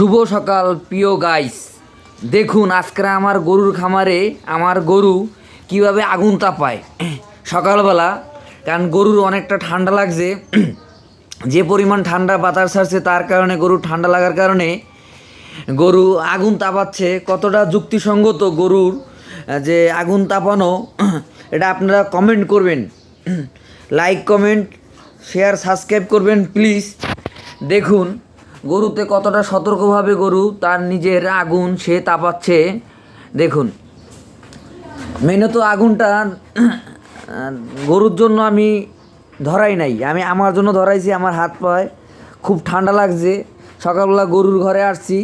শুভ সকাল, প্রিয় গাইস দেখুন আজকে আমার গরুর খামারে আমার গরু কীভাবে আগুন তাপায় সকালবেলা, কারণ গরুর অনেকটা ঠান্ডা লাগছে। যে পরিমাণ ঠান্ডা বাতাস ছাড়ছে, তার কারণে গরুর ঠান্ডা লাগার কারণে গরু আগুন তাপাচ্ছে। কতটা যুক্তিসঙ্গত গরুর যে আগুন তাপানো, এটা আপনারা কমেন্ট করবেন। লাইক কমেন্ট শেয়ার সাবস্ক্রাইব করবেন প্লিজ দেখুন গরুতে কতটা সতর্কভাবে গরু, তার নিজের আগুন সে তাপাচ্ছে। দেখুন, মেনত আগুনটা গরুর জন্য আমি ধরাই নাই। আমি আমার জন্য ধরাইছি, আমার হাত পায়ে। খুব ঠান্ডা লাগছে। সকালবেলা গরুর ঘরে আসছি।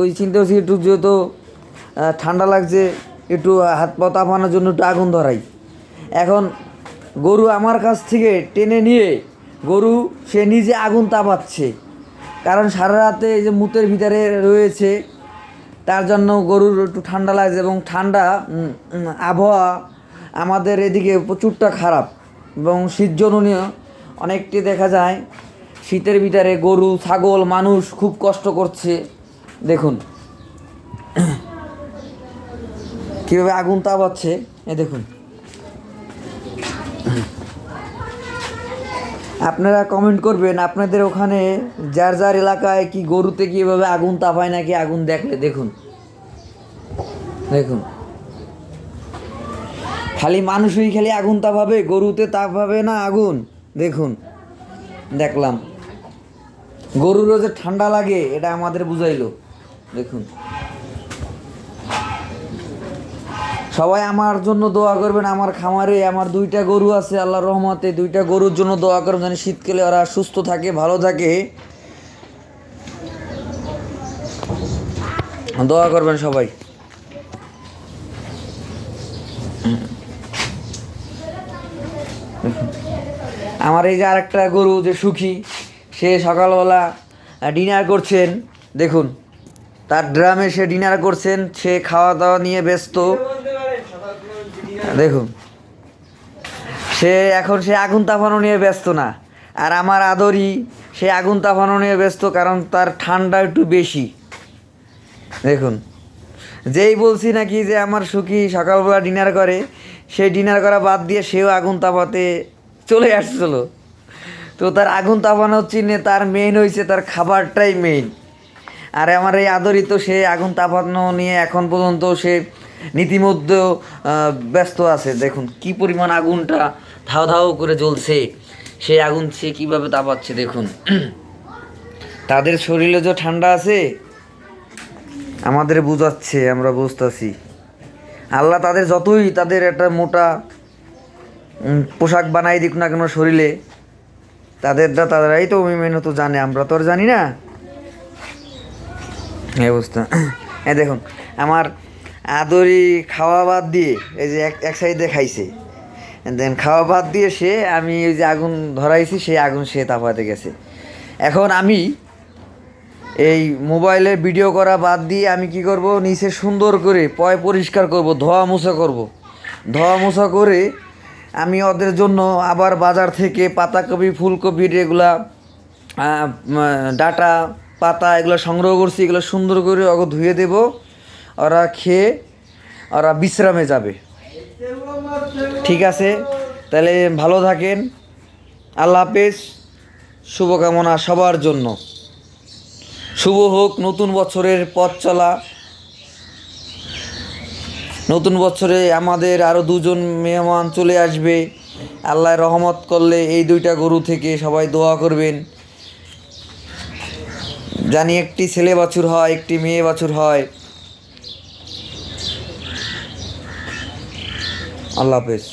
ওই চিন্তা করছি, একটু যেহেতু ঠান্ডা লাগছে, একটু হাত পা তাপানোর জন্য একটু আগুন ধরাই। এখন গরু আমার কাছ থেকে টেনে নিয়ে, গরু সে নিজে আগুন তাপাচ্ছে। কারণ সারা রাতে এই যে মুতের ভিতরে রয়েছে, তার জন্য গরুর একটু ঠান্ডা লাগছে এবং ঠান্ডা আবহাওয়া আমাদের এদিকে প্রচুরটা খারাপ এবং শীতজননীয় অনেকটি দেখা যায়। শীতের ভিতরে গরু, ছাগল, মানুষ খুব কষ্ট করছে। দেখুন। কীভাবে আগুন তাপাচ্ছে এ দেখুন। আপনারা কমেন্ট করবেন, আপনাদের ওখানে যার যার এলাকায় কি গরুতে কীভাবে আগুন তাপায় নাকি আগুন দেখলে? দেখুন। দেখুন। খালি মানুষই খালি আগুন তাপাবে, গরুতে তাপাবে না আগুন? দেখুন। দেখলাম। গরুরও যে ঠান্ডা লাগে, এটা আমাদের বুঝাইলো। দেখুন। সবাই আমার জন্য দোয়া করবেন, আমার খামারে, আমার দুইটা গরু আছে, আল্লাহর রহমতে দুইটা গরুর জন্য দোয়া করবেন যেন শীতকালে ওরা সুস্থ থাকে, ভালো থাকে। দোয়া করবেন সবাই। আমার এই যে আরেকটা গরু যে সুখী, সে সকালবেলা ডিনার করছেন, দেখুন, তার ড্রামে সে ডিনার করছেন, সে খাওয়া দাওয়া নিয়ে ব্যস্ত। দেখুন। সে এখন সে আগুন তাফানো নিয়ে ব্যস্ত না। আর আমার আদরি সে আগুন তাফানো নিয়ে ব্যস্ত কারণ তার ঠান্ডা একটু বেশি। দেখুন। যেই বলছি নাকি যে আমার সুখী সকালবেলা ডিনার করে, সে ডিনার করা বাদ দিয়ে সেও আগুন তাপাতে চলে আসছিল। তো তার আগুন তাপানোর চিহ্নে তার মেইন হয়েছে তার খাবারটাই মেইন আর আমার এই আদরিত সে আগুন তাপানো নিয়ে এখন পর্যন্ত সে নীতিমধ্যে আহ, ব্যস্ত আছে। দেখুন কি পরিমাণ আগুনটা ধাও ধাও করে জ্বলছে সেই আগুন সে কীভাবে তাপাচ্ছে দেখুন। তাদের শরীরে যে ঠান্ডা আছে আমাদের বুঝাচ্ছে আমরা বুঝতেছি। আল্লাহ তাদের যতই তাদের একটা মোটা পোশাক বানাই দিক না কেন শরীরে তাদেরটা তারাই তো মেন তো জানে আমরা তো আর জানি না। এই অবস্থা। হ্যাঁ দেখুন আমার আদরি খাওয়া বাদ দিয়ে, এই যে এক এক সাইডে খাইছে। দেন খাওয়া বাদ দিয়ে সে, আমি ওই যে আগুন ধরাইছি, সেই আগুন সে তাপাতে গেছে। এখন আমি এই মোবাইলে ভিডিও করা বাদ দিয়ে আমি কি করব? নিচে সুন্দর করে পয় পরিষ্কার করব, ধোয়া মোছা করব। ধোয়া মোছা করে আমি ওদের জন্য আবার বাজার থেকে পাতাকপি, ফুলকপি, এগুলা ডাটা, পাতা এগুলো সংগ্রহ করছি, এগুলো সুন্দর করে ওকে ধুয়ে দেব। ওরা খেয়ে ওরা বিশ্রামে যাবে। ঠিক আছে? তাহলে ভালো থাকেন। আল্লাহ হাফেজ। শুভকামনা সবার জন্য। শুভ হোক নতুন বছরের পথ চলা। নতুন বছরে আমাদের আরও দুজন মেহমান চলে আসবে। আল্লাহ রহমত করলে এই দুইটা গরু থেকে সবাই দোয়া করবেন। জানি একটি ছেলে বাছুর হয়, একটি মেয়ে বাছুর হয়। আল্লাহ হাফেজ।